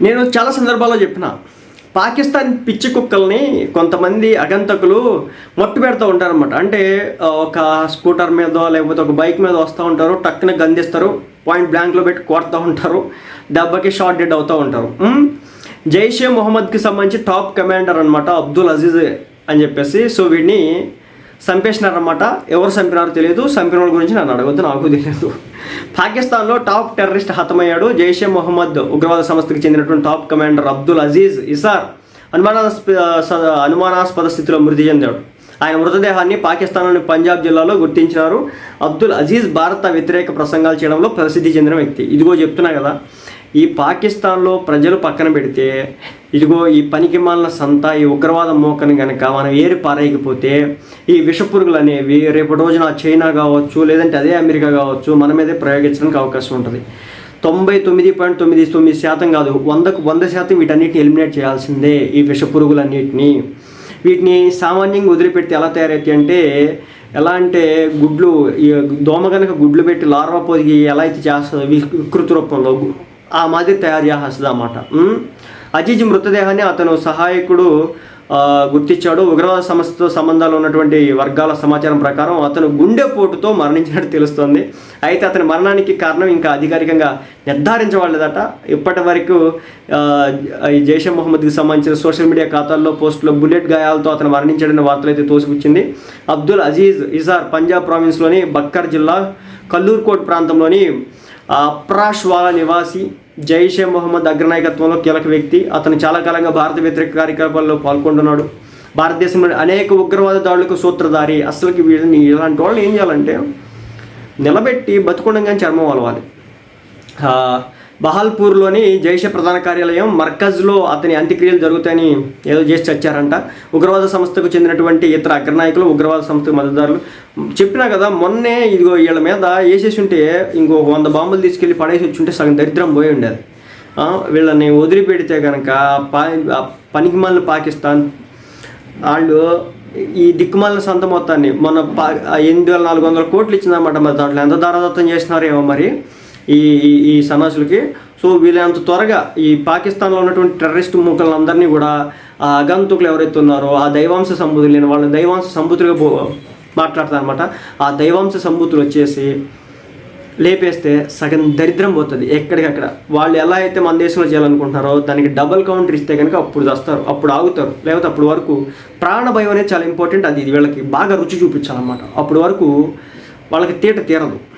నేను చాలా సందర్భాల్లో చెప్పిన పాకిస్తాన్ పిచ్చి కుక్కల్ని కొంతమంది అగంతకులు మట్టు పెడుతూ ఉంటారనమాట అంటే ఒక స్కూటర్ మీదో లేకపోతే ఒక బైక్ మీద వస్తూ ఉంటారు టక్కున గందిస్తారు పాయింట్ బ్లాంక్లో పెట్టి కొడుతూ ఉంటారు దెబ్బకి షార్ట్ డెడ్ అవుతూ ఉంటారు. జైషే మొహమ్మద్కి సంబంధించి టాప్ కమాండర్ అనమాట అబ్దుల్ అజీజ్ అని చెప్పేసి సో వీడిని చంపేసినారనమాట ఎవరు చంపినారో తెలియదు. చంపిన వాళ్ళ గురించి నన్ను అడగొద్దు నాకు తెలియదు. పాకిస్తాన్లో టాప్ టెర్రరిస్ట్ హతమయ్యాడు. జైషే మొహమ్మద్ ఉగ్రవాద సంస్థకి చెందినటువంటి టాప్ కమాండర్ అబ్దుల్ అజీజ్ ఇసార్ అనుమానాస్పద అనుమానాస్పద స్థితిలో మృతి చెందాడు. ఆయన మృతదేహాన్ని పాకిస్తాన్లోని పంజాబ్ జిల్లాలో గుర్తించినారు. అబ్దుల్ అజీజ్ భారత వ్యతిరేక ప్రసంగాలు చేయడంలో ప్రసిద్ధి చెందిన వ్యక్తి. ఇదిగో చెప్తున్నా కదా ఈ పాకిస్తాన్లో ప్రజలు పక్కన పెడితే ఇదిగో ఈ పనికి మాలిన సంత ఈ ఉగ్రవాద మోకని కనుక మనం ఏరి పారేయకపోతే ఈ విషపురుగులు అనేవి రేపటి రోజున చైనా కావచ్చు లేదంటే అదే అమెరికా కావచ్చు మన మీదే ప్రయోగించడానికి అవకాశం ఉంటుంది. తొంభై తొమ్మిది పాయింట్ తొమ్మిది తొమ్మిది శాతం కాదు వందకు వంద శాతం వీటన్నిటిని ఎలిమినేట్ చేయాల్సిందే ఈ విషపురుగులన్నిటిని. వీటిని సామాన్యంగా వదిలిపెడితే ఎలా తయారైతే అంటే ఎలా అంటే గుడ్లు ఈ దోమ కనుక గుడ్లు పెట్టి లార్వా పొదిగి ఎలా అయితే చేస్తుందో వికృతి రూపంలో ఆ మాదిరి తయారు చేస్తుంది అన్నమాట. అజీజ్ మృతదేహాన్ని అతను సహాయకుడు గుర్తించాడు. ఉగ్రవాద సంస్థతో సంబంధాలు ఉన్నటువంటి వర్గాల సమాచారం ప్రకారం అతను గుండెపోటుతో మరణించినట్టు తెలుస్తోంది. అయితే అతని మరణానికి కారణం ఇంకా అధికారికంగా నిర్ధారించవాలేదట ఇప్పటి వరకు ఈ జైషే మొహమ్మద్కి సంబంధించిన సోషల్ మీడియా ఖాతాల్లో పోస్టులో బుల్లెట్ గాయాలతో అతను మరణించాడన్న వార్తలు అయితే తోసిపుచ్చింది అబ్దుల్ అజీజ్ ఇజార్ పంజాబ్ ప్రావిన్స్లోని బక్కర్ జిల్లా కల్లూర్కోట్ ప్రాంతంలోని అప్రాష్వాలా నివాసి జైషే మొహమ్మద్ అగ్రనాయకత్వంలో కీలక వ్యక్తి. అతను చాలా కాలంగా భారత వ్యతిరేక కార్యకలాపాల్లో పాల్గొంటున్నాడు. భారతదేశంలోని అనేక ఉగ్రవాద దాడులకు సూత్రధారి. అసలుకి వీళ్ళని ఇలాంటి వాళ్ళని ఏం చేయాలంటే నిలబెట్టి బతుకుండగానే చర్మం వలవాలి. బహాల్పూర్లోని జైష ప్రధాన కార్యాలయం మర్కజ్లో అతని అంత్యక్రియలు జరుగుతాయని ఏదో చేసి చచ్చారంట. ఉగ్రవాద సంస్థకు చెందినటువంటి ఇతర అగ్రనాయకులు ఉగ్రవాద సంస్థకు మద్దతుదారులు చెప్పినా కదా మొన్నే ఇదిగో వీళ్ళ మీద వేసేసి ఉంటే ఇంకో వంద బాంబులు తీసుకెళ్ళి పడేసి వచ్చి ఉంటే సగం దరిద్రం పోయి ఉండేది. వీళ్ళని వదిలిపెడితే కనుక పా పనికిమాలిన పాకిస్తాన్ వాళ్ళు ఈ దిక్కుమాలిన సొంత మొత్తాన్ని మన పా ఎనిమిది వేల నాలుగు వందల కోట్లు ఇచ్చిందన్నమాట మరి దాంట్లో ఎంత దారదత్తం చేస్తున్నారేమో మరి. ఈ ఈ- సమాజులకి. సన్నాసులకి సో వీళ్ళంత త్వరగా ఈ పాకిస్తాన్లో ఉన్నటువంటి టెర్రరిస్ట్ మూకలందరినీ కూడా ఆ అగంతుకులు ఎవరైతే ఉన్నారో ఆ దైవాంశ సంబూతులు లేని వాళ్ళని దైవాంశ సంబూతులుగా పో మాట్లాడతారనమాట ఆ దైవాంశ సంబూతులు వచ్చేసి లేపేస్తే సగం దరిద్రం పోతుంది ఎక్కడికక్కడ. వాళ్ళు ఎలా అయితే మన దేశంలో చేయాలనుకుంటున్నారో దానికి డబల్ కౌంటర్ ఇస్తే కనుక అప్పుడు వస్తారు అప్పుడు ఆగుతారు. లేకపోతే అప్పుడు వరకు ప్రాణ భయం అనేది చాలా ఇంపార్టెంట్. అది వీళ్ళకి బాగా రుచి చూపించాలన్నమాట. అప్పుడు వరకు వాళ్ళకి తీట తీరదు.